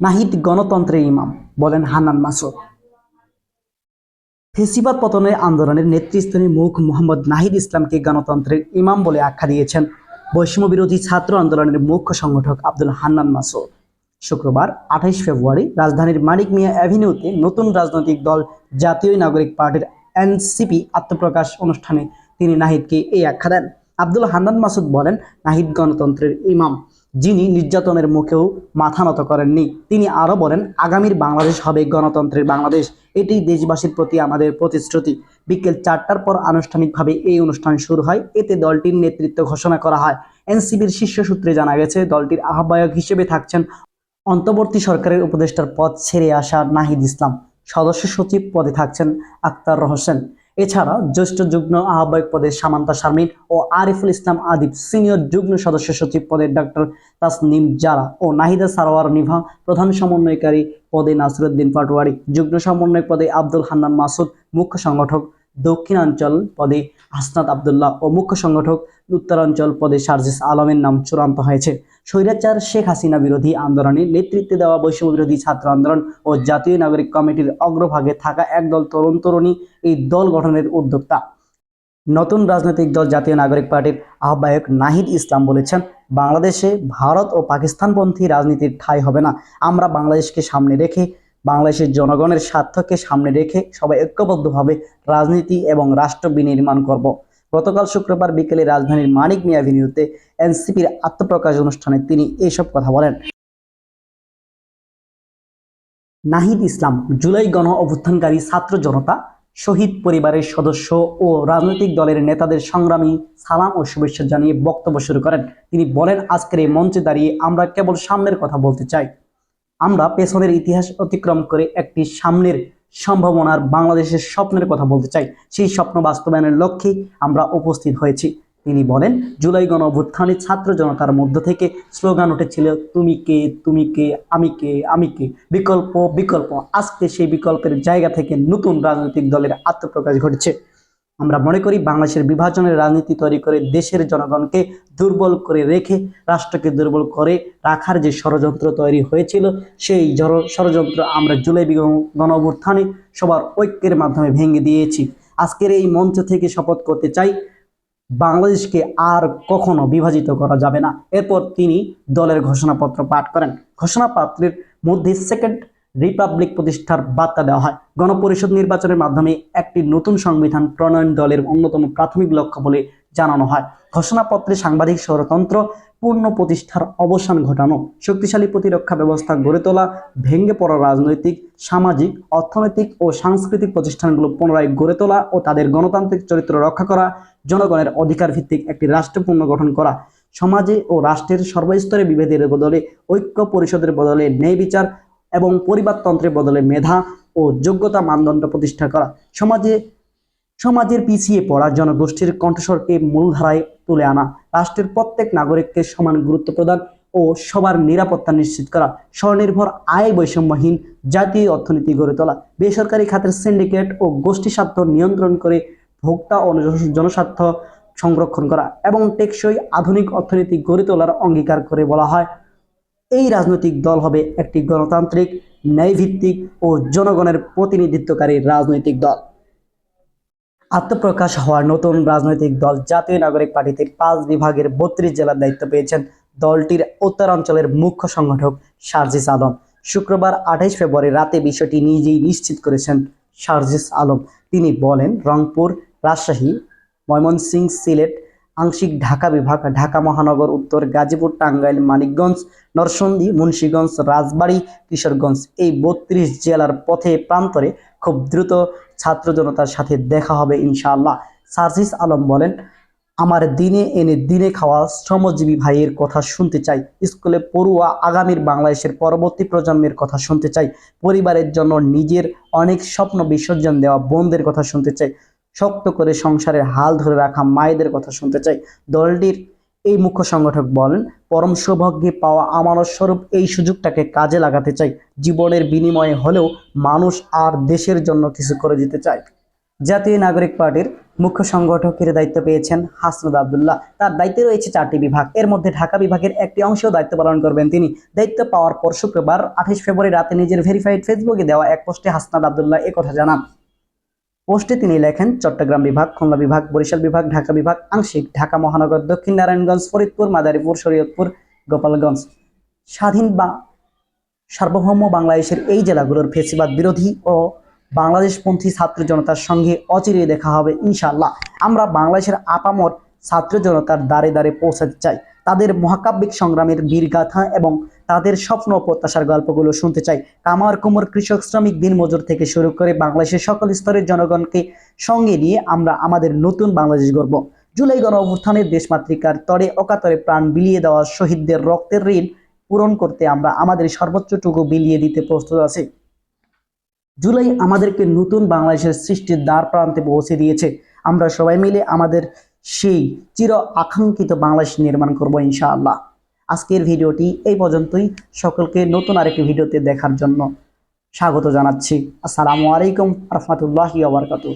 নাহিদ গণতন্ত্রের ইমাম, বলেন হান্নান মাসুদ। ফেসিবাদ পতনের আন্দোলনের নেতৃস্থানীয় মুখ মোহাম্মদ নাহিদ ইসলামকে গণতন্ত্রের ইমাম বলে আখ্যা দিয়েছেন বৈষম্য বিরোধী ছাত্র আন্দোলনের মুখ্য সংগঠক আব্দুল হান্নান মাসুদ। শুক্রবার, আঠাইশ ফেব্রুয়ারি, রাজধানীর মানিক মিয়া অ্যাভিনিউতে নতুন রাজনৈতিক দল জাতীয় নাগরিক পার্টির এনসিপি আত্মপ্রকাশ অনুষ্ঠানে তিনি নাহিদকে এই আখ্যা দেন। আব্দুল হান্নান মাসুদ বলেন, নাহিদ গণতন্ত্রের ইমাম, যিনি নির্যাতনের মুখেও মাথা নত করেননি। তিনি আরও বলেন, আগামীর বাংলাদেশ হবে গণতন্ত্রের বাংলাদেশ। এটি দেশবাসীর প্রতি আমাদের প্রতিশ্রুতি। বিকেল চারটার পর আনুষ্ঠানিকভাবে এই অনুষ্ঠান শুরু হয়। এতে দলটির নেতৃত্ব ঘোষণা করা হয়। এনসিবির শীর্ষ সূত্রে জানা গেছে, দলটির আহ্বায়ক হিসেবে থাকছেন অন্তর্বর্তী সরকারের উপদেষ্টার পদ ছেড়ে আসা নাহিদ ইসলাম। সদস্য সচিব পদে থাকছেন আক্তার হোসেন এছাড়া জ্যেষ্ঠ যুগ্ম আহ্বায়ক পদে সামান্তা শারমিন ও আরিফুল ইসলাম আদিব সিনিয়র যুগ্ম সদস্য সচিব পদে ডক্টর তাসনিম জারা ও নাহিদা সারোয়ার নিভা প্রধান সমন্বয়কারী পদে নাসিরুদ্দিন পাটোয়ারি, যুগ্ম সমন্বয়ক পদে আব্দুল হান্নান মাসুদ, মুখ্য সংগঠক দক্ষিণাঞ্চল পদে হাসনাত আবদুল্লাহ ও মুখ্য সংগঠক উত্তরাঞ্চল পদে সার্জিস আলমের নাম চূড়ান্ত হয়েছে। স্বৈরাচার শেখ হাসিনা বিরোধী আন্দোলনে নেতৃত্বে দেওয়া বৈষম্য বিরোধী ছাত্র আন্দোলন ও জাতীয় নাগরিক কমিটির অগ্রভাগে থাকা একদল তরুণ তরুণী এই দল গঠনের উদ্যোক্তা। নতুন রাজনৈতিক দল জাতীয় নাগরিক পার্টির আহ্বায়ক নাহিদ ইসলাম বলেছেন, বাংলাদেশে ভারত ও পাকিস্তানপন্থী রাজনীতির ঠাঁই হবে না। আমরা বাংলাদেশকে সামনে রেখে বাংলাদেশের জনগণের স্বার্থকে সামনে রেখে সবাই ঐক্যবদ্ধভাবে রাজনীতি এবং রাষ্ট্র বিনির্মাণ করব। গতকাল শুক্রবার বিকেলে রাজধানীর মানিক মিয়া অ্যাভিনিউতে এনসিপির আত্মপ্রকাশ অনুষ্ঠানে তিনি এইসব কথা বলেন। নাহিদ ইসলাম, জুলাই গণ অভ্যুত্থানকারী ছাত্র জনতা, শহীদ পরিবারের সদস্য ও রাজনৈতিক দলের নেতাদের সংগ্রামী সালাম ও শুভেচ্ছা জানিয়ে বক্তব্য শুরু করেন। তিনি বলেন, আজকের এই মঞ্চে দাঁড়িয়ে আমরা কেবল সামনের কথা বলতে চাই। আমরা পেছনের ইতিহাস অতিক্রম করে একটি সামনের সম্ভাবনার বাংলাদেশের স্বপ্নের কথা বলতে চাই। সেই স্বপ্ন বাস্তবায়নের লক্ষ্যে আমরা উপস্থিত হয়েছি। তিনি বলেন, জুলাই গণ অভ্যুত্থানে ছাত্র জনতার মধ্য থেকে স্লোগান উঠেছিল, তুমি কে তুমি কে, আমি কে আমি কে। বিকল্প বিকল্প। আজকে সেই বিকল্পের জায়গা থেকে নতুন রাজনৈতিক দলের আত্মপ্রকাশ ঘটেছে। আমরা মনে করি বাংলাদেশের বিভাজনের রাজনীতি তৈরি করে দেশের জনগণকে দুর্বল করে রেখে, রাষ্ট্রকে দুর্বল করে রাখার যে ষড়যন্ত্র তৈরি হয়েছিল, সেই ষড়যন্ত্র আমরা জুলাই গণ অভ্যুত্থানে সবার ঐক্যের মাধ্যমে ভেঙে দিয়েছি। আজকের এই মঞ্চ থেকে শপথ করতে চাই, বাংলাদেশকে আর কখনো বিভাজিত করা যাবে না। এরপর তিনি দলের ঘোষণাপত্র পাঠ করেন। ঘোষণাপত্রের মধ্যে সেকেন্ড রিপাবলিক প্রতিষ্ঠার বার্তা দেওয়া হয়। গণপরিষদ নির্বাচনের মাধ্যমে একটি নতুন সংবিধান প্রণয়ন দলের অন্যতম প্রাথমিক লক্ষ্য বলে জানানো হয়। ঘোষণাপত্রে সাংবাদিক ষড়যন্ত্র পূর্ণ প্রতিষ্ঠার অবসান ঘটানো, শক্তিশালী প্রতিরক্ষা ব্যবস্থা গড়ে তোলা, ভেঙে পড়া রাজনৈতিক, সামাজিক, অর্থনৈতিক ও সাংস্কৃতিক প্রতিষ্ঠানগুলো পুনরায় গড়ে তোলা ও তাদের গণতান্ত্রিক চরিত্র রক্ষা করা জনগণের অধিকার ভিত্তিক একটি রাষ্ট্র পুনর্গঠন করা। সমাজে ও রাষ্ট্রের সর্বস্তরে বিভেদের বদলে ঐক্য পরিষদের বদলে ন্যায় বিচার এবং পরিবারতন্ত্রের বদলে মেধা ও যোগ্যতা মানদণ্ড প্রতিষ্ঠা করা। সমাজে, সমাজের পিছিয়ে পড়া জনগোষ্ঠীর কণ্ঠস্বরকে মূলধারায় তুলে আনা, রাষ্ট্রের প্রত্যেক নাগরিককে সমান গুরুত্ব প্রদান ও সবার নিরাপত্তা নিশ্চিত করা, স্বনির্ভর আয় বৈষম্যহীন জাতীয় অর্থনীতি গড়ে তোলা, বেসরকারি খাতের সিন্ডিকেট ও গোষ্ঠী স্বার্থ নিয়ন্ত্রণ করে ভোক্তা ও জনস্বার্থ সংরক্ষণ করা এবং টেকসই আধুনিক অর্থনীতি গড়ে তোলার অঙ্গীকার করে বলা হয়। এই রাজনৈতিক দল হবে একটি গণতান্ত্রিক, ন্যায়ভিত্তিক ও জনগণের প্রতিনিধিত্বকারী রাজনৈতিক দল। আত্মপ্রকাশ হওয়ার নতুন রাজনৈতিক দল জাতীয় নাগরিক পার্টিতে পাঁচ বিভাগের বত্রিশ জেলার দায়িত্ব পেয়েছেন দলটির উত্তরাঞ্চলের মুখ্য সংগঠক সার্জিস আলম। শুক্রবার আঠাইশ ফেব্রুয়ারি রাতে বিষয়টি নিজেই নিশ্চিত করেছেন সার্জিস আলম। তিনি বলেন, রংপুর, রাজশাহী, ময়মনসিংহ, সিলেট আংশিক ঢাকা বিভাগ, ঢাকা মহানগর, উত্তর গাজীপুর, টাঙ্গাইল, মানিকগঞ্জ, নরসিংদী, মুন্সীগঞ্জ, রাজবাড়ী, কিশোরগঞ্জ এই বত্রিশ জেলার পথে প্রান্তরে খুব দ্রুত ছাত্র জনতার সাথে দেখা হবে ইনশাআল্লাহ। সার্জিস আলম বলেন, আমার দিনে এনে দিনে খাওয়া শ্রমজীবী ভাইয়ের কথা শুনতে চাই। স্কুলে পড়ুয়া আগামীর বাংলাদেশের পরবর্তী প্রজন্মের কথা শুনতে চাই। পরিবারের জন্য নিজের অনেক স্বপ্ন বিসর্জন দেওয়া বোনদের কথা শুনতে চাই। শক্ত করে সংসারের হাল ধরে রাখা মায়েদের কথা শুনতে চাই। দলটির এই মুখ্য সংগঠক বলেন, পরম সৌভাগ্যে পাওয়া আমানত স্বরূপ এই সুযোগটাকে কাজে লাগাতে চাই। জীবনের বিনিময়ে হলেও মানুষ আর দেশের জন্য কিছু করে দিতে চায়। জাতীয় নাগরিক পার্টির মুখ্য সংগঠকের দায়িত্ব পেয়েছেন হাসনাদ আবদুল্লাহ। তার দায়িত্বে রয়েছে চারটি বিভাগ। এর মধ্যে ঢাকা বিভাগের একটি অংশেও দায়িত্ব পালন করবেন তিনি। দায়িত্ব পাওয়ার পর শুক্রবার আঠাশ ফেব্রুয়ারি রাতে নিজের ভেরিফাইড ফেসবুকে দেওয়া এক পোস্টে হাসনাদ আবদুল্লাহ কথা জানান। পোস্টে তিনি লেখেন, চট্টগ্রাম বিভাগ, খুলনা বিভাগ, বরিশাল বিভাগ, ঢাকা বিভাগ, আংশিক, ঢাকা মহানগর, দক্ষিণ নারায়ণগঞ্জ, ফরিদপুর, মাদারীপুর, শরীয়তপুর, গোপালগঞ্জ। স্বাধীন বা সার্বভৌম বাংলাদেশের এই জেলাগুলোর ফেসিবাদ বিরোধী ও বাংলাদেশপন্থী ছাত্র জনতার সঙ্গে অচিরে দেখা হবে, ইনশাআল্লাহ। আমরা বাংলাদেশের আপামর ছাত্র জনতার দ্বারে দ্বারে পৌঁছাতে চাই। তাদের মহাকাব্যিক সংগ্রামের বীরগাথা এবং তাদের স্বপ্ন প্রত্যাশার গল্পগুলো শুনতে চাই। কামার কুমোর কৃষক শ্রমিক দিনমজুর থেকে শুরু করে বাংলাদেশের সকল স্তরের জনগণকে সঙ্গে নিয়ে আমরা আমাদের নতুন বাংলাদেশ গর্ব জুলাই গণ অভ্যুত্থানের দেশমাতৃকার তরে অকাতরে প্রাণ বিলিয়ে দেওয়া শহীদদের রক্তের ঋণ পূরণ করতে আমরা আমাদের সর্বোচ্চটুকু বিলিয়ে দিতে প্রস্তুত আছি। জুলাই আমাদেরকে নতুন বাংলাদেশের সৃষ্টির দ্বার প্রান্তে পৌঁছে দিয়েছে। আমরা সবাই মিলে আমাদের সেই চির আকাঙ্ক্ষিত বাংলাদেশ নির্মাণ করব ইনশাআল্লাহ। আজকের ভিডিওটি এই পর্যন্তই। সকলকে নতুন আরেকটি ভিডিওতে দেখার জন্য স্বাগত জানাচ্ছি। আসসালামু আলাইকুম রহমতুল্লাহি আবরকাতুহ